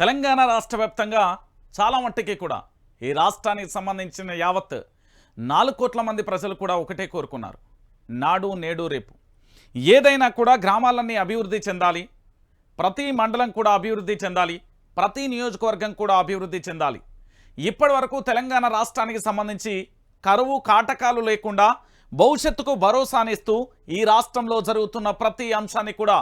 తెలంగాణ రాష్ట్ర వ్యాప్తంగా చాలా మట్టుకి కూడా ఈ రాష్ట్రానికి సంబంధించిన యావత్ నాలుగు కోట్ల మంది ప్రజలు కూడా ఒకటే కోరుకున్నారు. నాడు నేడు రేపు. ఏదైనా కూడా గ్రామాలన్నీ అభివృద్ధి చెందాలి. ప్రతి మండలం కూడా అభివృద్ధి చెందాలి. ప్రతి నియోజకవర్గం కూడా అభివృద్ధి చెందాలి. ఇప్పటి వరకు తెలంగాణ రాష్ట్రానికి సంబంధించి కరువు కాటకాలు లేకుండా భవిష్యత్తుకు భరోసానిస్తూ ఈ రాష్ట్రంలో జరుగుతున్న ప్రతి అంశాన్ని కూడా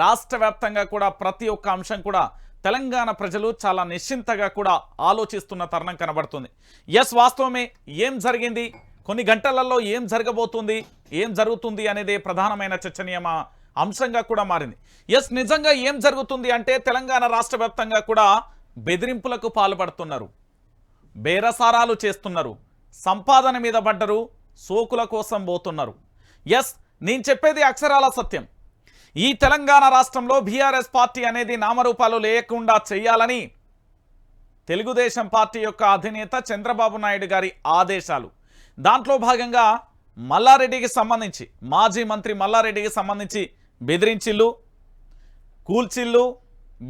రాష్ట్ర వ్యాప్తంగా కూడా ప్రతి ఒక్క అంశం కూడా తెలంగాణ ప్రజలు చాలా నిశ్చింతగా కూడా ఆలోచిస్తున్న తరుణం కనబడుతుంది. ఎస్ వాస్తవమే ఏం జరిగింది? కొన్ని గంటలలో ఏం జరగబోతుంది? ఏం జరుగుతుంది అనేది ప్రధానమైన చర్చనీయమ అంశంగా కూడా మారింది. ఎస్ నిజంగా ఏం జరుగుతుంది అంటే తెలంగాణ రాష్ట్ర కూడా బెదిరింపులకు పాల్పడుతున్నారు. బేరసారాలు చేస్తున్నారు. సంపాదన మీద పడ్డరు సోకుల కోసం పోతున్నారు. ఎస్ నేను చెప్పేది అక్షరాల సత్యం. ఈ తెలంగాణ రాష్ట్రంలో బీఆర్ఎస్ పార్టీ అనేది నామరూపాలు లేకుండా చేయాలని తెలుగుదేశం పార్టీ యొక్క అధినేత చంద్రబాబు నాయుడు గారి ఆదేశాలు. దాంట్లో భాగంగా మల్లారెడ్డికి సంబంధించి మాజీ మంత్రి మల్లారెడ్డికి సంబంధించి బెదిరించిల్లు కూల్చిల్లు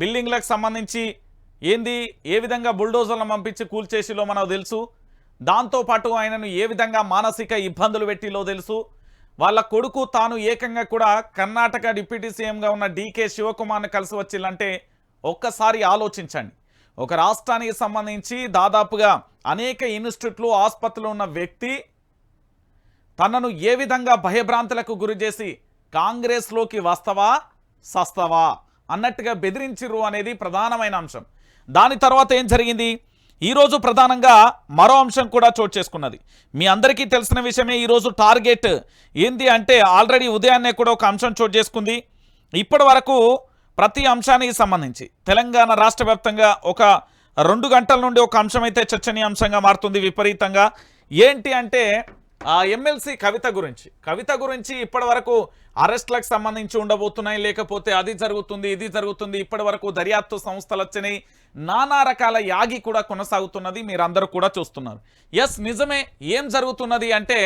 బిల్డింగ్లకు సంబంధించి ఏంది ఏ విధంగా బుల్డోజర్లను పంపించి కూల్చేసిలో మనకు తెలుసు దాంతోపాటు ఆయనను ఏ విధంగా మానసిక ఇబ్బందులు పెట్టిలో తెలుసు. వాళ్ళ కొడుకు తాను ఏకంగా కూడా కర్ణాటక డిప్యూటీ సీఎంగా ఉన్న డీకే శివకుమార్ని కలిసి వచ్చిందంటే ఒక్కసారి ఆలోచించండి. ఒక రాష్ట్రానికి సంబంధించి దాదాపుగా అనేక ఇన్స్టిట్యూట్లు ఆసుపత్రులు ఉన్న వ్యక్తి తనను ఏ విధంగా భయభ్రాంతులకు గురి చేసి కాంగ్రెస్లోకి వస్తావా సస్తవా అన్నట్టుగా బెదిరించిర్రు అనేది ప్రధానమైన అంశం. దాని తర్వాత ఏం జరిగింది? ఈరోజు ప్రధానంగా మరో అంశం కూడా చోటు చేసుకున్నది. మీ అందరికీ తెలిసిన విషయమే ఈరోజు టార్గెట్. ఏంది అంటే ఆల్రెడీ ఉదయాన్నే కూడా ఒక అంశం చోటు చేసుకుంది. ఇప్పటి వరకు ప్రతి అంశానికి సంబంధించి తెలంగాణ రాష్ట్ర వ్యాప్తంగా ఒక రెండు గంటల నుండి ఒక అంశం అయితే చర్చనీయాంశంగా మారుతుంది విపరీతంగా. ఏంటి అంటే ఆ ఎమ్మెల్సీ కవిత గురించి కవిత గురించి ఇప్పటి వరకు అరెస్ట్లకు సంబంధించి ఉండబోతున్నాయి లేకపోతే అది జరుగుతుంది ఇది జరుగుతుంది ఇప్పటి వరకు దర్యాప్తు సంస్థలు వచ్చినాయి నానా రకాల యాగి కూడా కొనసాగుతున్నది మీరందరూ కూడా చూస్తున్నారు. ఎస్ నిజమే ఏం జరుగుతున్నది అంటే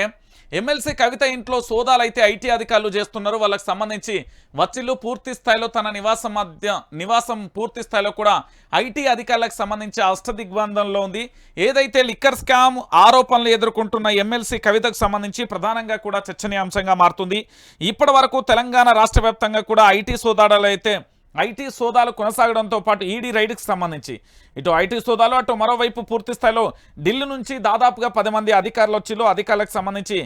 ఎమ్మెల్సీ కవిత ఇంట్లో సోదాలు అయితే ఐటీ అధికారులు చేస్తున్నారు వాళ్ళకి సంబంధించి వచ్చిల్లు పూర్తి స్థాయిలో తన నివాసం మధ్య నివాసం పూర్తి స్థాయిలో కూడా ఐటీ అధికారులకు సంబంధించి అష్టదిగ్బంధంలో ఉంది. ఏదైతే లిక్కర్ స్కామ్ ఆరోపణలు ఎదుర్కొంటున్న ఎమ్మెల్సీ కవితకు సంబంధించి ప్రధానంగా కూడా చర్చనీయాంశంగా మారుతుంది. ఇప్పటి వరకు తెలంగాణ రాష్ట్ర వ్యాప్తంగా కూడా ఐటీ సోదాలు అయితే ఐటీ సోదాలు కొనసాగడంతో పాటు ఈడీ రైడ్కి సంబంధించి. ఇటు ఐటీ సోదాలు అటు మరోవైపు పూర్తి స్థాయిలో ఢిల్లీ నుంచి దాదాపుగా పది మంది అధికారులు వచ్చిలో అధికారులకు సంబంధించి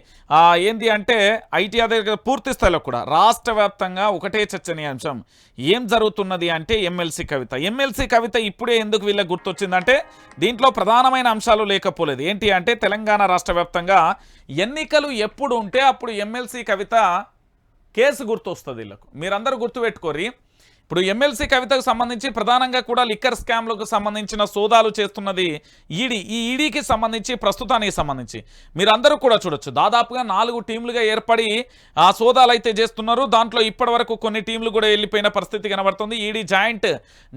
ఏంది అంటే ఐటీ అధికారులు పూర్తి స్థాయిలో కూడా రాష్ట్ర వ్యాప్తంగా ఒకటే చర్చనీయాంశం. ఏం జరుగుతున్నది అంటే ఎమ్మెల్సీ కవిత. ఎమ్మెల్సీ కవిత ఇప్పుడే ఎందుకు వీళ్ళకి గుర్తొచ్చిందంటే దీంట్లో ప్రధానమైన అంశాలు లేకపోలేదు. ఏంటి అంటే తెలంగాణ రాష్ట్ర వ్యాప్తంగా ఎన్నికలు ఎప్పుడు ఉంటే అప్పుడు ఎమ్మెల్సీ కవిత కేసు గుర్తొస్తుంది వీళ్ళకు మీరందరూ గుర్తుపెట్టుకోరి ఇప్పుడు ఎమ్మెల్సీ కవితకు సంబంధించి ప్రధానంగా కూడా లిక్కర్ స్కామ్లకు సంబంధించిన సోదాలు చేస్తున్నది ఈడీ. ఈ ఈడీకి సంబంధించి ప్రస్తుతానికి సంబంధించి. మీరందరూ కూడా చూడొచ్చు. దాదాపుగా నాలుగు టీంలుగా ఏర్పడి ఆ సోదాలు అయితే చేస్తున్నారు. దాంట్లో ఇప్పటివరకు కొన్ని టీంలు కూడా వెళ్ళిపోయిన పరిస్థితి కనబడుతుంది. ఈడీ జాయింట్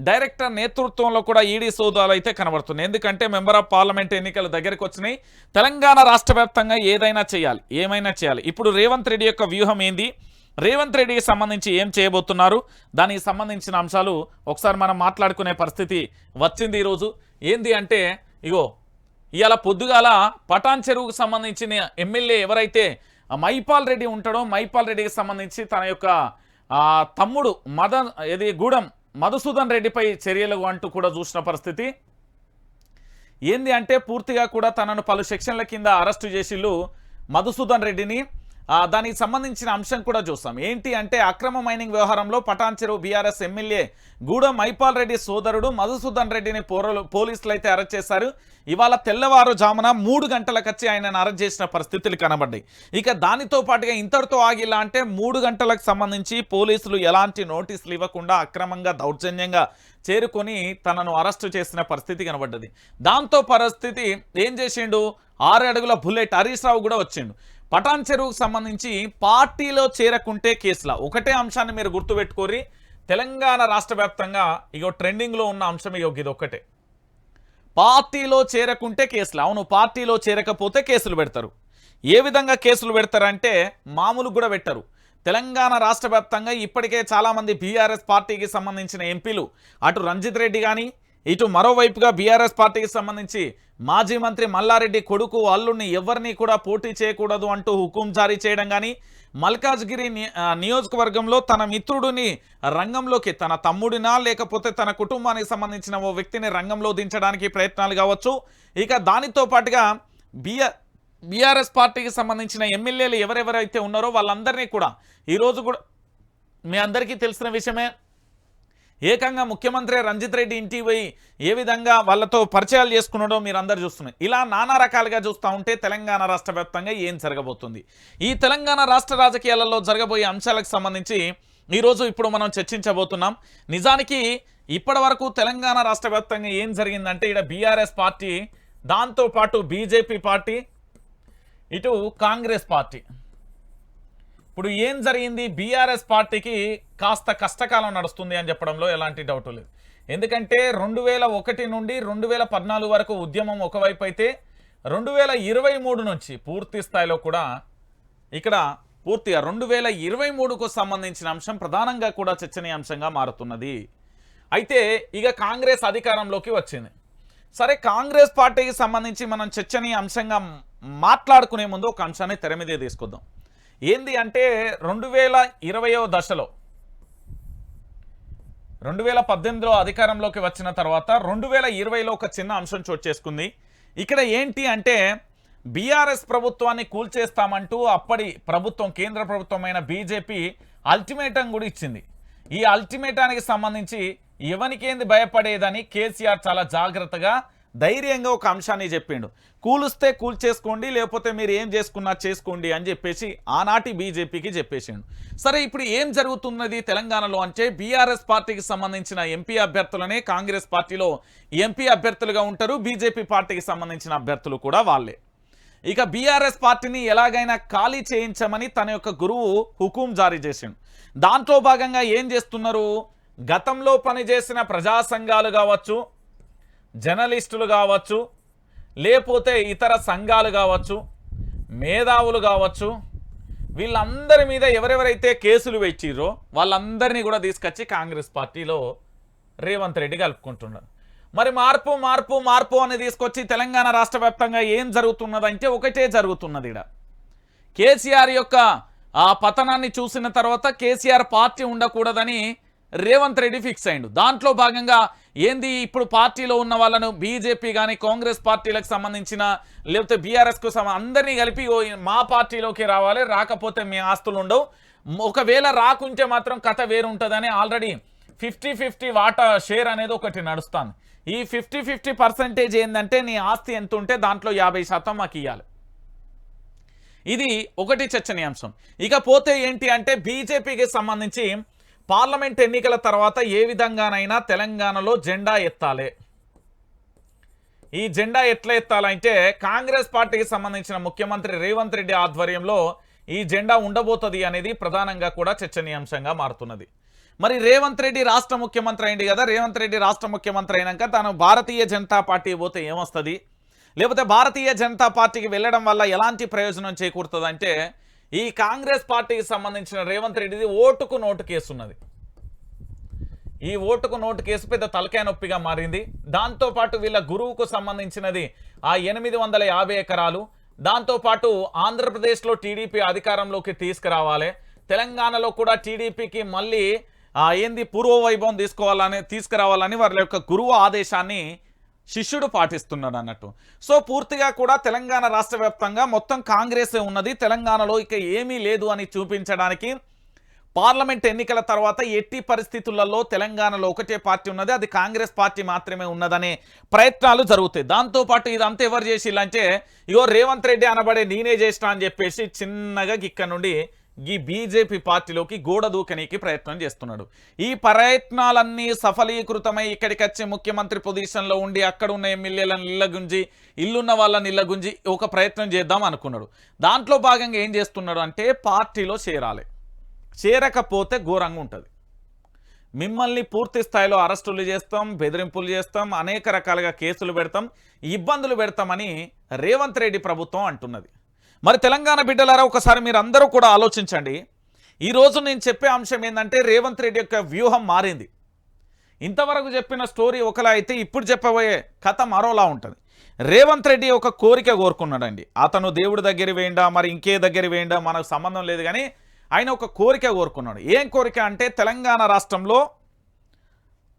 డైరెక్టర్ నేతృత్వంలో కూడా ఈడీ సోదాలు అయితే కనబడుతుంది ఎందుకంటే మెంబర్ ఆఫ్ పార్లమెంట్ ఎన్నికలు దగ్గరికి వచ్చినాయి. తెలంగాణ రాష్ట్ర వ్యాప్తంగా ఏదైనా చేయాలి. ఏమైనా చేయాలి. ఇప్పుడు రేవంత్ రెడ్డి యొక్క వ్యూహం ఏంది? రేవంత్ రెడ్డికి సంబంధించి ఏం చేయబోతున్నారు? దానికి సంబంధించిన అంశాలు ఒకసారి మనం మాట్లాడుకునే పరిస్థితి వచ్చింది ఈరోజు. ఏంది అంటే ఇగో ఇవాళ పొద్దుగాల పటాన్ చెరువుకు సంబంధించిన ఎమ్మెల్యే ఎవరైతే మైపాల్ రెడ్డి ఉంటాడో మైపాల్ రెడ్డికి సంబంధించి తన యొక్క తమ్ముడు మదన్ ఇది గూడెం మధుసూదన్ రెడ్డిపై చర్యలు అంటూ కూడా చూసిన పరిస్థితి. ఏంది అంటే పూర్తిగా కూడా తనను పలు సెక్షన్ల కింద అరెస్టు చేసిళ్ళు మధుసూదన్ రెడ్డిని. దానికి సంబంధించిన అంశం కూడా చూస్తాం. ఏంటి అంటే అక్రమ మైనింగ్ వ్యవహారంలో Patancheru BRS MLA Gudem Mahipal Reddy సోదరుడు మధుసూదన్ రెడ్డిని పోలీసులు అయితే అరెస్ట్ చేశారు. ఇవాళ తెల్లవారుజామున మూడు గంటలకు వచ్చి ఆయనను అరెస్ట్ చేసిన పరిస్థితులు కనబడ్డాయి. ఇక దానితో పాటుగా ఇంతటితో ఆగిలా అంటే మూడు గంటలకు సంబంధించి పోలీసులు ఎలాంటి నోటీసులు ఇవ్వకుండా అక్రమంగా దౌర్జన్యంగా చేరుకొని తనను అరెస్టు చేసిన పరిస్థితి కనబడ్డది. దాంతో పరిస్థితి ఏం చేసిండు? ఆరు అడుగుల బుల్లెట్ హరీష్ రావు కూడా వచ్చిండు. పటాన్ చెరువుకు సంబంధించి పార్టీలో చేరకుంటే కేసుల. ఒకటే అంశాన్ని మీరు గుర్తుపెట్టుకోరి తెలంగాణ రాష్ట్ర వ్యాప్తంగా ఇగో ట్రెండింగ్లో ఉన్న అంశం ఇగో ఇది ఒక్కటే పార్టీలో చేరకుంటే కేసులు. అవును పార్టీలో చేరకపోతే కేసులు పెడతారు. ఏ విధంగా కేసులు పెడతారంటే మామూలు కూడా పెట్టరు. తెలంగాణ రాష్ట్ర వ్యాప్తంగా ఇప్పటికే చాలామంది బీఆర్ఎస్ పార్టీకి సంబంధించిన ఎంపీలు అటు రంజిత్ రెడ్డి కానీ ఇటు మరోవైపుగా బీఆర్ఎస్ పార్టీకి సంబంధించి మాజీ మంత్రి మల్లారెడ్డి కొడుకు అల్లుడిని ఎవరిని కూడా పోటీ చేయకూడదు అంటూ హుకుం జారీ చేయడం కానీ మల్కాజ్గిరి ని- నియోజకవర్గంలో తన మిత్రుడిని రంగంలోకి తన తమ్ముడినా లేకపోతే తన కుటుంబానికి సంబంధించిన ఓ వ్యక్తిని రంగంలో దించడానికి ప్రయత్నాలు కావచ్చు. ఇక దానితో పాటుగా బిఆర్ బీఆర్ఎస్ పార్టీకి సంబంధించిన ఎమ్మెల్యేలు ఎవరెవరైతే ఉన్నారో వాళ్ళందరినీ కూడా ఈరోజు కూడా మీ అందరికీ తెలిసిన విషయమే. ఏకంగా ముఖ్యమంత్రి రంజిత్ రెడ్డి ఇంటికి పోయి ఏ విధంగా వాళ్ళతో పరిచయాలు చేసుకున్నాడో మీరు అందరు చూస్తున్నారు. ఇలా నానా రకాలుగా చూస్తూ ఉంటే తెలంగాణ రాష్ట్ర ఏం జరగబోతుంది? ఈ తెలంగాణ రాష్ట్ర రాజకీయాలలో జరగబోయే అంశాలకు సంబంధించి ఈరోజు ఇప్పుడు మనం చర్చించబోతున్నాం. నిజానికి ఇప్పటి వరకు తెలంగాణ రాష్ట్ర ఏం జరిగిందంటే ఇక్కడ బీఆర్ఎస్ పార్టీ దాంతోపాటు బీజేపీ పార్టీ ఇటు కాంగ్రెస్ పార్టీ. ఇప్పుడు ఏం జరిగింది? బీఆర్ఎస్ పార్టీకి కాస్త కష్టకాలం నడుస్తుంది అని చెప్పడంలో ఎలాంటి డౌట్ లేదు. ఎందుకంటే రెండు వేల ఒకటి నుండి రెండు వేల పద్నాలుగు వరకు ఉద్యమం ఒకవైపు అయితే రెండు వేల ఇరవై మూడు నుంచి పూర్తి స్థాయిలో కూడా ఇక్కడ పూర్తిగా రెండు వేల ఇరవై మూడుకు సంబంధించిన అంశం ప్రధానంగా కూడా చర్చనీయాంశంగా మారుతున్నది. అయితే ఇక కాంగ్రెస్ అధికారంలోకి వచ్చింది. సరే కాంగ్రెస్ పార్టీకి సంబంధించి మనం చర్చనీయ అంశంగా మాట్లాడుకునే ముందు ఒక అంశాన్ని తెర మీదే ఏంది అంటే రెండు వేల ఇరవయో దశలో రెండు వేల పద్దెనిమిదిలో అధికారంలోకి వచ్చిన తర్వాత రెండు వేల ఇరవైలో ఒక చిన్న అంశం చోటు చేసుకుంది. ఇక్కడ ఏంటి అంటే బీఆర్ఎస్ ప్రభుత్వాన్ని కూల్చేస్తామంటూ అప్పటి ప్రభుత్వం కేంద్ర ప్రభుత్వమైన బీజేపీ అల్టిమేటం కూడా ఇచ్చింది. ఈ అల్టిమేటానికి సంబంధించి ఎవరికేంది భయపడేదని కేసీఆర్ చాలా జాగ్రత్తగా ధైర్యంగా ఒక అంశాన్ని చెప్పిండు. కూలుస్తే కూల్చేసుకోండి లేకపోతే మీరు ఏం చేసుకున్నా చేసుకోండి అని చెప్పేసి ఆనాటి బీజేపీకి చెప్పేసిండు. సరే ఇప్పుడు ఏం జరుగుతున్నది తెలంగాణలో అంటే బీఆర్ఎస్ పార్టీకి సంబంధించిన ఎంపీ అభ్యర్థులనే కాంగ్రెస్ పార్టీలో ఎంపీ అభ్యర్థులుగా ఉంటారు బీజేపీ పార్టీకి సంబంధించిన అభ్యర్థులు కూడా వాళ్ళే. ఇక బీఆర్ఎస్ పార్టీని ఎలాగైనా ఖాళీ చేయించమని తన యొక్క గురువు హుకుం జారీ చేసిండు. దాంట్లో భాగంగా ఏం చేస్తున్నారు? గతంలో పనిచేసిన ప్రజా సంఘాలు కావచ్చు జర్నలిస్టులు కావచ్చు లేకపోతే ఇతర సంఘాలు కావచ్చు మేధావులు కావచ్చు వీళ్ళందరి మీద ఎవరెవరైతే కేసులు పెట్టిరో వాళ్ళందరినీ కూడా తీసుకొచ్చి కాంగ్రెస్ పార్టీలో రేవంత్ రెడ్డి కలుపుకుంటున్నారు. మరి మార్పు మార్పు మార్పు అని తీసుకొచ్చి తెలంగాణ రాష్ట్ర ఏం జరుగుతున్నదంటే ఒకటే జరుగుతున్నది ఇక్కడ కేసీఆర్ యొక్క ఆ పతనాన్ని చూసిన తర్వాత కేసీఆర్ పార్టీ ఉండకూడదని రేవంత్ రెడ్డి ఫిక్స్ అయిండు దాంట్లో భాగంగా ఏంది ఇప్పుడు పార్టీలో ఉన్న వాళ్ళను బీజేపీ కానీ కాంగ్రెస్ పార్టీలకు సంబంధించిన లేకపోతే బీఆర్ఎస్కు అందరినీ కలిపి "ఓ, మా పార్టీలోకి రావాలి రాకపోతే మీ ఆస్తులు ఉండవు. ఒకవేళ రాకుంటే మాత్రం కథ వేరుంటుందని ఆల్రెడీ ఫిఫ్టీ ఫిఫ్టీ వాటా షేర్ అనేది ఒకటి నడుస్తాను ఈ ఫిఫ్టీ ఫిఫ్టీ పర్సెంటేజ్ ఏంటంటే నీ ఆస్తి ఎంత ఉంటే దాంట్లో యాభై శాతం మాకు ఇవ్వాలి ఇది ఒకటి చర్చనీయాంశం. ఇకపోతే ఏంటి అంటే బీజేపీకి సంబంధించి పార్లమెంట్ ఎన్నికల తర్వాత ఏ విధంగానైనా తెలంగాణలో జెండా ఎత్తాలి. ఈ జెండా ఎట్లా ఎత్తాలంటే కాంగ్రెస్ పార్టీకి సంబంధించిన ముఖ్యమంత్రి రేవంత్ రెడ్డి ఆధ్వర్యంలో ఈ జెండా ఉండబోతుంది అనేది ప్రధానంగా కూడా చర్చనీయాంశంగా మారుతున్నది. మరి రేవంత్ రెడ్డి రాష్ట్ర ముఖ్యమంత్రి అయింది కదా రేవంత్ రెడ్డి రాష్ట్ర ముఖ్యమంత్రి అయినాక తాను భారతీయ జనతా పార్టీ పోతే ఏమొస్తుంది? లేకపోతే భారతీయ జనతా పార్టీకి వెళ్ళడం వల్ల ఎలాంటి ప్రయోజనం చేకూరుతుంది ఈ కాంగ్రెస్ పార్టీకి సంబంధించిన రేవంత్ రెడ్డిది ఓటుకు నోటు కేసు ఉన్నది ఈ ఓటుకు నోటు కేసు పెద్ద తలకాయ నొప్పిగా మారింది. దాంతోపాటు వీళ్ళ గురువుకు సంబంధించినది ఆ ఎనిమిది వందల యాభై ఎకరాలు. దాంతోపాటు ఆంధ్రప్రదేశ్లో టీడీపీ అధికారంలోకి తీసుకురావాలి. తెలంగాణలో కూడా టీడీపీకి మళ్ళీ ఏంది పూర్వ వైభవం తీసుకోవాలని తీసుకురావాలని వాళ్ళ యొక్క గురువు ఆదేశాన్ని శిష్యుడు పాటిస్తున్నాడు అన్నట్టు. సో పూర్తిగా కూడా తెలంగాణ రాష్ట్ర వ్యాప్తంగా మొత్తం కాంగ్రెసే ఉన్నది. తెలంగాణలో ఇక ఏమీ లేదు అని చూపించడానికి పార్లమెంట్ ఎన్నికల తర్వాత ఎట్టి పరిస్థితులలో తెలంగాణలో ఒకటే పార్టీ ఉన్నది. అది కాంగ్రెస్ పార్టీ మాత్రమే ఉన్నదనే ప్రయత్నాలు జరుగుతాయి. దాంతోపాటు ఇదంతా ఎవరు చేసిల్లంటే ఇగో రేవంత్ రెడ్డి అనబడే నేనే చేసిన అని చెప్పేసి చిన్నగా ఇక్కడ నుండి ఈ బీజేపీ పార్టీలోకి గోడ దూకనీకి ప్రయత్నం చేస్తున్నాడు. ఈ ప్రయత్నాలన్నీ సఫలీకృతమై ఇక్కడికి వచ్చి ముఖ్యమంత్రి పొజిషన్లో ఉండి అక్కడ ఉన్న ఎమ్మెల్యేలను ఇళ్ళగుంజి ఇల్లున్న వాళ్ళని ఇళ్ళగుంజి ఒక ప్రయత్నం చేద్దాం అనుకున్నాడు. దాంట్లో భాగంగా ఏం చేస్తున్నాడు అంటే పార్టీలో చేరాలి. చేరకపోతే ఘోరంగా ఉంటుంది. మిమ్మల్ని పూర్తి స్థాయిలో అరెస్టులు చేస్తాం బెదిరింపులు చేస్తాం అనేక రకాలుగా కేసులు పెడతాం ఇబ్బందులు పెడతామని రేవంత్ రెడ్డి ప్రభుత్వం అంటున్నది. మరి తెలంగాణ బిడ్డలారా ఒకసారి మీరు అందరూ కూడా ఆలోచించండి. ఈరోజు నేను చెప్పే అంశం ఏంటంటే రేవంత్ రెడ్డి యొక్క వ్యూహం మారింది. ఇంతవరకు చెప్పిన స్టోరీ ఒకలా అయితే ఇప్పుడు చెప్పబోయే కథ మరోలా ఉంటుంది. రేవంత్ రెడ్డి ఒక కోరిక కోరుకున్నాడండి. అతను దేవుడి దగ్గర వేయండా మరి ఇంకే దగ్గర వేయండా మనకు సంబంధం లేదు కానీ ఆయన ఒక కోరిక కోరుకున్నాడు. ఏం కోరిక అంటే తెలంగాణ రాష్ట్రంలో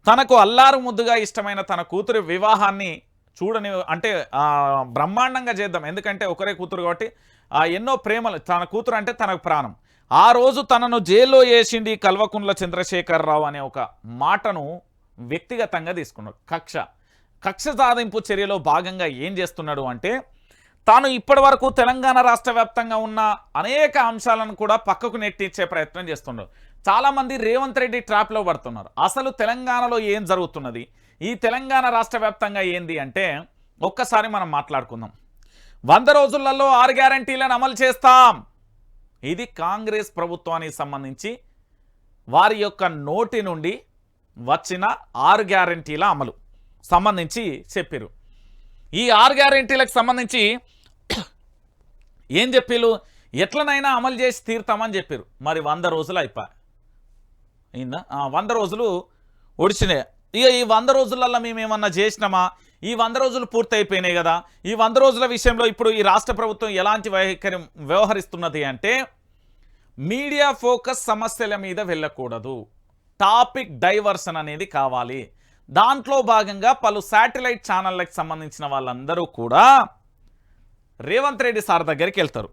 తనకు అల్లారు ముద్దుగా ఇష్టమైన తన కూతురి వివాహాన్ని చూడని అంటే బ్రహ్మాండంగా చేద్దాం. ఎందుకంటే ఒకరే కూతురు కాబట్టి ఎన్నో ప్రేమలు తన కూతురు అంటే తనకు ప్రాణం. ఆ రోజు తనను జైల్లో వేసింది కల్వకుండ్ల చంద్రశేఖరరావు అనే ఒక మాటను వ్యక్తిగతంగా తీసుకున్నాడు. కక్ష. కక్ష సాధింపు చర్యలో భాగంగా ఏం చేస్తున్నాడు అంటే తాను ఇప్పటి వరకు తెలంగాణ రాష్ట్ర వ్యాప్తంగా ఉన్న అనేక అంశాలను కూడా పక్కకు నెట్టించే ప్రయత్నం చేస్తున్నాడు. చాలామంది రేవంత్ రెడ్డి ట్రాప్లో పడుతున్నారు. అసలు తెలంగాణలో ఏం జరుగుతున్నది? ఈ తెలంగాణ రాష్ట్ర వ్యాప్తంగా ఏంది అంటే ఒక్కసారి మనం మాట్లాడుకుందాం. వంద రోజులలో ఆరు గ్యారంటీలను అమలు చేస్తాం. ఇది కాంగ్రెస్ ప్రభుత్వానికి సంబంధించి వారి యొక్క నోటి నుండి వచ్చిన ఆరు గ్యారంటీల అమలు సంబంధించి చెప్పారు ఈ ఆరు గ్యారంటీలకు సంబంధించి ఏం చెప్పిళ్ళు ఎట్లనైనా అమలు చేసి తీరుతామని చెప్పారు మరి వంద రోజులు అయిపోయి అయిందా? వంద రోజులు ఒడిచినాయి. ఇక ఈ వంద రోజులలో మేము ఏమన్నా చేసినామా? ఈ వంద రోజులు పూర్తయిపోయినాయి కదా. ఈ వంద రోజుల విషయంలో ఇప్పుడు ఈ రాష్ట్ర ప్రభుత్వం ఎలాంటి వైఖరి వ్యవహరిస్తున్నది అంటే మీడియా ఫోకస్ సమస్యల మీద వెళ్ళకూడదు. టాపిక్ డైవర్షన్ అనేది కావాలి. దాంట్లో భాగంగా పలు శాటిలైట్ ఛానళ్ళకి సంబంధించిన వాళ్ళందరూ కూడా రేవంత్ రెడ్డి సార్ దగ్గరికి వెళ్తారు.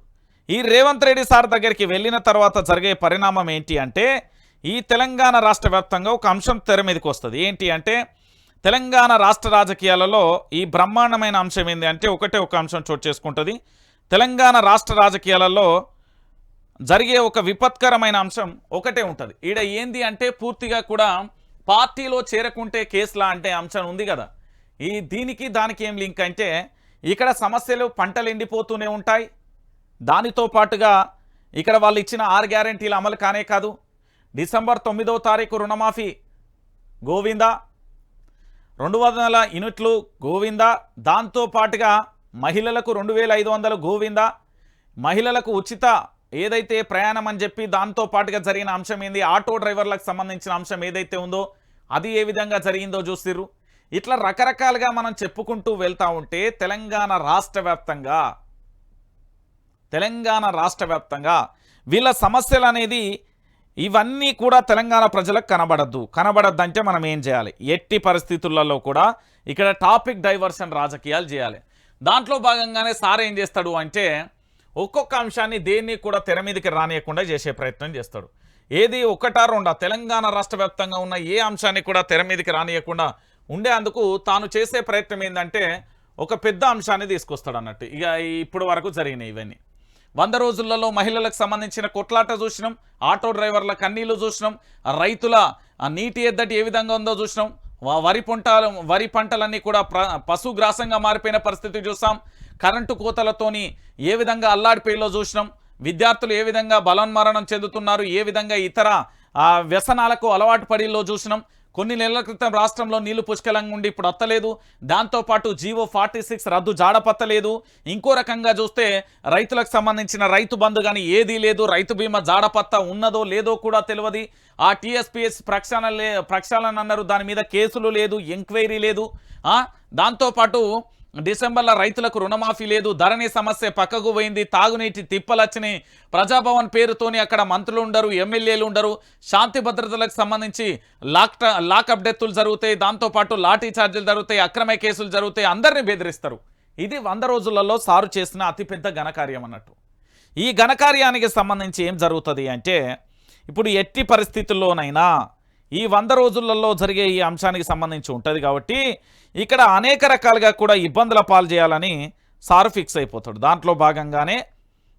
ఈ రేవంత్ రెడ్డి సార్ దగ్గరికి వెళ్ళిన తర్వాత జరిగే పరిణామం ఏంటి అంటే ఈ తెలంగాణ రాష్ట్ర వ్యాప్తంగా ఒక అంశం తెర మీదకి వస్తుంది. ఏంటి అంటే తెలంగాణ రాష్ట్ర రాజకీయాలలో ఈ బ్రహ్మాండమైన అంశం ఏంటి అంటే ఒకటే ఒక అంశం చోటు చేసుకుంటుంది. తెలంగాణ రాష్ట్ర రాజకీయాలలో జరిగే ఒక విపత్కరమైన అంశం ఒకటే ఉంటుంది. ఈడ ఏంది అంటే పూర్తిగా కూడా పార్టీలో చేరకుంటే కేసులా అంటే అంశం ఉంది కదా. ఈ దీనికి దానికి ఏం లింక్ అంటే ఇక్కడ సమస్యలు పంటలు ఎండిపోతూనే ఉంటాయి. దానితో పాటుగా ఇక్కడ వాళ్ళు ఇచ్చిన ఆరు గ్యారంటీలు అమలు కానే కాదు. డిసెంబర్ తొమ్మిదవ తారీఖు రుణమాఫీ. గోవిందా రెండు వందల యూనిట్లు గోవింద. దాంతో పాటుగా మహిళలకు రెండు వేల ఐదు వందలు గోవిందా. మహిళలకు ఉచిత ఏదైతే ప్రయాణం అని చెప్పి దాంతో పాటుగా జరిగిన అంశం ఏంది? ఆటో డ్రైవర్లకు సంబంధించిన అంశం ఏదైతే ఉందో అది ఏ విధంగా జరిగిందో చూసిర్రు. ఇట్లా రకరకాలుగా మనం చెప్పుకుంటూ వెళ్తా ఉంటే తెలంగాణ రాష్ట్ర తెలంగాణ రాష్ట్ర వీళ్ళ సమస్యలు అనేది ఇవన్నీ కూడా తెలంగాణ ప్రజలకు కనబడద్దు. కనబడద్దంటే మనం ఏం చేయాలి? ఎట్టి పరిస్థితులలో కూడా ఇక్కడ టాపిక్ డైవర్షన్ రాజకీయాలు చేయాలి. దాంట్లో భాగంగానే సార్ ఏం చేస్తాడు అంటే ఒక్కొక్క అంశాన్ని దేన్ని కూడా తెర మీదకి రానియకుండా చేసే ప్రయత్నం చేస్తాడు. ఏది ఒకటా రెండా? తెలంగాణ రాష్ట్ర వ్యాప్తంగా ఉన్న ఏ అంశాన్ని కూడా తెర మీదకి రానియకుండా ఉండేందుకు తాను చేసే ప్రయత్నం ఏంటంటే ఒక పెద్ద అంశాన్ని తీసుకొస్తాడు అన్నట్టు. ఇక ఇప్పుడు వరకు జరిగినాయి ఇవన్నీ. వంద రోజులలో మహిళలకు సంబంధించిన కొట్లాట చూసినాం ఆటో డ్రైవర్ల కన్నీళ్ళు చూసినాం రైతుల నీటి ఎద్దటి ఏ విధంగా ఉందో చూసినాం. వరి పంటలు వరి పంటలన్నీ కూడా పశుగ్రాసంగా మారిపోయిన పరిస్థితి చూసాం. కరెంటు కోతలతోని ఏ విధంగా అల్లాడిపోయిలో చూసినాం. విద్యార్థులు ఏ విధంగా బలోన్మరణం చెందుతున్నారు ఏ విధంగా ఇతర వ్యసనాలకు అలవాటు పడిలో చూసినాం. కొన్ని నెలల క్రితం రాష్ట్రంలో నీళ్ళు పుష్కలంగా ఉండి ఇప్పుడు అత్తలేదు. దాంతోపాటు జీవో ఫార్టీ సిక్స్ రద్దు జాడపత్తలేదు. ఇంకో రకంగా చూస్తే రైతులకు సంబంధించిన రైతు బంధు కానీ ఏదీ లేదు. రైతు బీమా జాడపత్త ఉన్నదో లేదో కూడా తెలియదు. ఆ టీఎస్పీఎస్ ప్రక్షాళన లే ప్రక్షాళన అన్నారు. దాని మీద కేసులు లేదు ఎంక్వైరీ లేదు. దాంతోపాటు డిసెంబర్లో రైతులకు రుణమాఫీ లేదు ధరణి సమస్య పక్కకు పోయింది తాగునీటి తిప్పలచ్చినాయి ప్రజాభవన్ పేరుతోని అక్కడ మంత్రులు ఉండరు ఎమ్మెల్యేలు ఉండరు. శాంతి భద్రతలకు సంబంధించి లాక్ లాకప్ డెత్తులు జరుగుతాయి దాంతోపాటు లాఠీ ఛార్జీలు జరుగుతాయి అక్రమ కేసులు జరుగుతాయి అందరినీ బెదిరిస్తారు. ఇది వంద రోజులలో సారు చేసిన అతిపెద్ద ఘనకార్యం అన్నట్టు. ఈ ఘనకార్యానికి సంబంధించి ఏం జరుగుతుంది అంటే ఇప్పుడు ఎట్టి పరిస్థితుల్లోనైనా ఈ వంద రోజులలో జరిగే ఈ అంశానికి సంబంధించి ఉంటుంది కాబట్టి ఇక్కడ అనేక రకాలుగా కూడా ఇబ్బందుల పాలు చేయాలని సారు ఫిక్స్ అయిపోతాడు. దాంట్లో భాగంగానే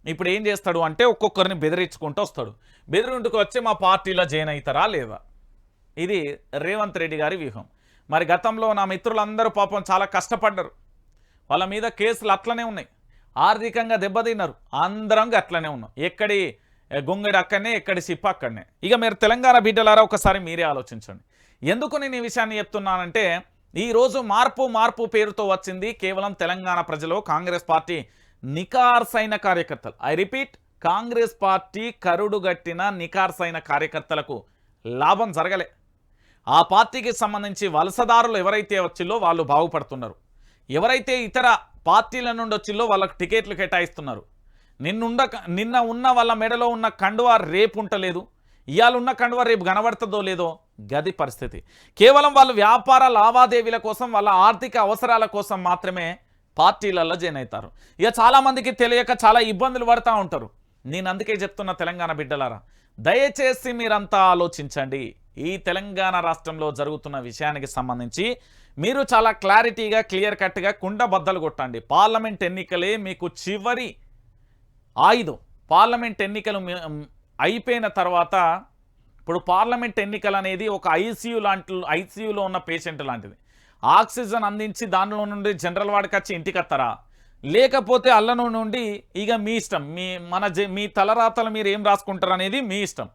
ఇప్పుడు ఏం చేస్తాడు అంటే ఒక్కొక్కరిని బెదిరించుకుంటూ వస్తాడు. బెదిరింటుకు వచ్చి మా పార్టీలో జాయిన్ అవుతారా లేదా? ఇది రేవంత్ రెడ్డి గారి వ్యూహం. మరి గతంలో నా మిత్రులందరూ పాపం చాలా కష్టపడ్డారు. వాళ్ళ మీద కేసులు అట్లనే ఉన్నాయి. ఆర్థికంగా దెబ్బతిన్నారు. అందరం అట్లనే ఉన్నాం. ఎక్కడి గొంగడి అక్కడనే ఎక్కడి సిప్ప అక్కడనే. ఇక మీరు తెలంగాణ బిడ్డలారా ఒకసారి మీరే ఆలోచించండి. ఎందుకు నేను ఈ విషయాన్ని చెప్తున్నానంటే ఈరోజు మార్పు మార్పు పేరుతో వచ్చింది కేవలం తెలంగాణ ప్రజలు కాంగ్రెస్ పార్టీ నికార్సైన కార్యకర్తలు. ఐ రిపీట్ కాంగ్రెస్ పార్టీ కరుడుగట్టిన నికార్సైన కార్యకర్తలకు లాభం జరగలే. ఆ పార్టీకి సంబంధించి వలసదారులు ఎవరైతే వచ్చిల్లో వాళ్ళు బాగుపడుతున్నారు. ఎవరైతే ఇతర పార్టీల నుండి వచ్చిల్లో వాళ్ళకు టికెట్లు కేటాయిస్తున్నారు. నిన్నుండ నిన్న ఉన్న వాళ్ళ మెడలో ఉన్న కండువా రేపు ఉంటలేదు. ఇవాళ ఉన్న కండువా రేపు కనబడుతుందో లేదో గది పరిస్థితి. కేవలం వాళ్ళు వ్యాపార లావాదేవీల కోసం వాళ్ళ ఆర్థిక అవసరాల కోసం మాత్రమే పార్టీలలో జాయిన్ అవుతారు. ఇక చాలామందికి తెలియక చాలా ఇబ్బందులు పడుతూ ఉంటారు. నేను అందుకే చెప్తున్న తెలంగాణ బిడ్డలారా దయచేసి మీరంతా ఆలోచించండి. ఈ తెలంగాణ రాష్ట్రంలో జరుగుతున్న విషయానికి సంబంధించి మీరు చాలా క్లారిటీగా క్లియర్ కట్గా కుండ బద్దలు కొట్టండి. పార్లమెంట్ ఎన్నికలే మీకు చివరి ఆయుధం. పార్లమెంట్ ఎన్నికలు అయిపోయిన తర్వాత ఇప్పుడు పార్లమెంట్ ఎన్నికలు అనేది ఒక ఐసీయూ లాంటి ఐసీయూలో ఉన్న పేషెంట్ లాంటిది. ఆక్సిజన్ అందించి దానిలో నుండి జనరల్ వాడికి వచ్చి ఇంటికి వస్తారా? లేకపోతే అల్లను నుండి ఇక మీ ఇష్టం. మీ మన మీ తలరాతలు మీరు ఏం రాసుకుంటారు అనేది మీ ఇష్టం.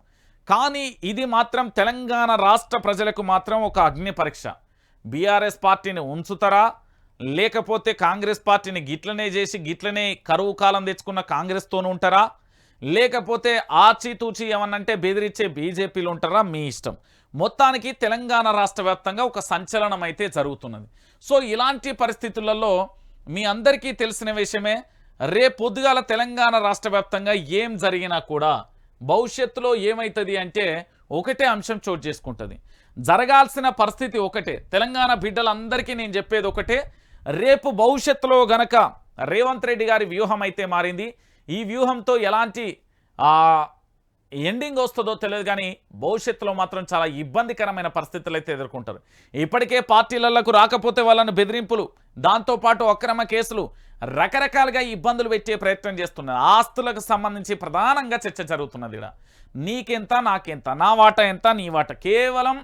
కానీ ఇది మాత్రం తెలంగాణ రాష్ట్ర ప్రజలకు మాత్రం ఒక అగ్ని పరీక్ష. బీఆర్ఎస్ పార్టీని ఉంచుతారా? లేకపోతే కాంగ్రెస్ పార్టీని గిట్లనే చేసి గిట్లనే కరువు కాలం తెచ్చుకున్న కాంగ్రెస్తోనూ ఉంటారా? లేకపోతే ఆచితూచి ఏమన్నంటే బెదిరించే బీజేపీలు ఉంటారా? మీ ఇష్టం. మొత్తానికి తెలంగాణ రాష్ట్ర వ్యాప్తంగా ఒక సంచలనం అయితే జరుగుతున్నది. సో ఇలాంటి పరిస్థితులలో మీ అందరికీ తెలిసిన విషయమే రేపొద్దుగాల తెలంగాణ రాష్ట్ర వ్యాప్తంగా ఏం జరిగినా కూడా భవిష్యత్తులో ఏమవుతుంది అంటే ఒకటే అంశం చోటు చేసుకుంటుంది. జరగాల్సిన పరిస్థితి ఒకటే. తెలంగాణ బిడ్డలందరికీ నేను చెప్పేది ఒకటే. రేపు భవిష్యత్తులో గనక రేవంత్ రెడ్డి గారి వ్యూహం అయితే మారింది. ఈ వ్యూహంతో ఎలాంటి ఎండింగ్ వస్తుందో తెలియదు కానీ భవిష్యత్తులో మాత్రం చాలా ఇబ్బందికరమైన పరిస్థితులు అయితే ఎదుర్కొంటారు. ఇప్పటికే పార్టీలకు రాకపోతే వాళ్ళని బెదిరింపులు దాంతోపాటు అక్రమ కేసులు రకరకాలుగా ఇబ్బందులు పెట్టే ప్రయత్నం చేస్తున్నారు. ఆస్తులకు సంబంధించి ప్రధానంగా చర్చ జరుగుతున్నది ఇక్కడ నీకెంత నాకెంత నా వాట ఎంత నీ వాట. కేవలం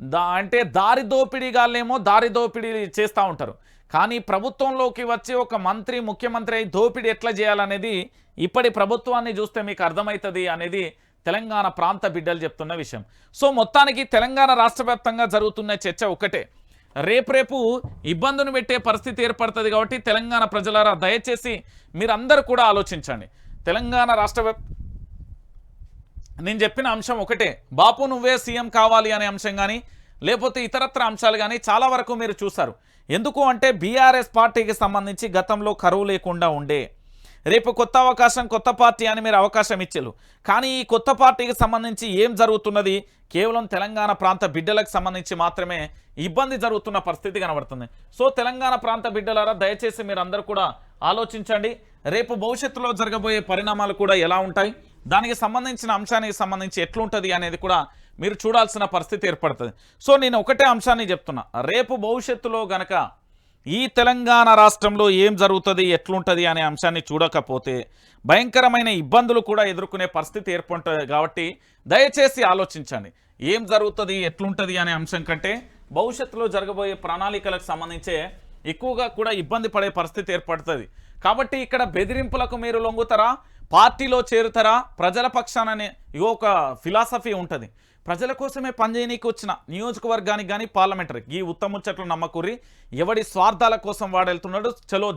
దా అంటే దారి దోపిడీగాళ్ళేమో దారి దోపిడీ చేస్తూ ఉంటారు. కానీ ప్రభుత్వంలోకి వచ్చి ఒక మంత్రి ముఖ్యమంత్రి అయి దోపిడీ ఎట్లా చేయాలనేది ఇప్పటి ప్రభుత్వాన్ని చూస్తే మీకు అర్థమవుతుంది అనేది తెలంగాణ ప్రాంత బిడ్డలు చెప్తున్న విషయం. సో మొత్తానికి తెలంగాణ రాష్ట్ర వ్యాప్తంగా జరుగుతున్న చర్చ ఒకటే. రేపు రేపు ఇబ్బందులు పెట్టే పరిస్థితి ఏర్పడుతుంది కాబట్టి తెలంగాణ ప్రజలారా దయచేసి మీరందరూ కూడా ఆలోచించండి. తెలంగాణ రాష్ట్ర వ్యాప్ నేను చెప్పిన అంశం ఒకటే. బాపు నువ్వే సీఎం కావాలి అనే అంశం కానీ లేకపోతే ఇతరత్ర అంశాలు కానీ చాలా వరకు మీరు చూసారు ఎందుకు అంటే బీఆర్ఎస్ పార్టీకి సంబంధించి గతంలో కరువు లేకుండా ఉండే. రేపు కొత్త అవకాశం కొత్త పార్టీ అని మీరు అవకాశం ఇచ్చారు కానీ ఈ కొత్త పార్టీకి సంబంధించి ఏం జరుగుతున్నది? కేవలం తెలంగాణ ప్రాంత బిడ్డలకు సంబంధించి మాత్రమే ఇబ్బంది జరుగుతున్న పరిస్థితి కనబడుతుంది. సో తెలంగాణ ప్రాంత బిడ్డలారా దయచేసి మీరందరూ కూడా ఆలోచించండి. రేపు భవిష్యత్తులో జరగబోయే పరిణామాలు కూడా ఎలా ఉంటాయి? దానికి సంబంధించిన అంశానికి సంబంధించి ఎట్లుంటుంది అనేది కూడా మీరు చూడాల్సిన పరిస్థితి ఏర్పడుతుంది. సో నేను ఒకటే అంశాన్ని చెప్తున్నా. రేపు భవిష్యత్తులో గనక ఈ తెలంగాణ రాష్ట్రంలో ఏం జరుగుతుంది ఎట్లుంటుంది అనే అంశాన్ని చూడకపోతే భయంకరమైన ఇబ్బందులు కూడా ఎదుర్కొనే పరిస్థితి ఏర్పడుతుంది కాబట్టి దయచేసి ఆలోచించండి. ఏం జరుగుతుంది ఎట్లుంటుంది అనే అంశం కంటే భవిష్యత్తులో జరగబోయే ప్రణాళికలకు సంబంధించే ఎక్కువగా కూడా ఇబ్బంది పడే పరిస్థితి ఏర్పడుతుంది. కాబట్టి ఇక్కడ బెదిరింపులకు మీరు లొంగుతారా పార్టీలో చేరుతారా ప్రజల పక్షాననే ఇగో ఒక ఫిలాసఫీ ఉంటుంది. ప్రజల కోసమే పనిచేయనీకి వచ్చిన నియోజకవర్గానికి కానీ పార్లమెంటరీ ఈ ఉత్తముచ్చట్లు నమ్మకూరి ఎవడి స్వార్థాల కోసం వాడెళ్తున్నాడు చలో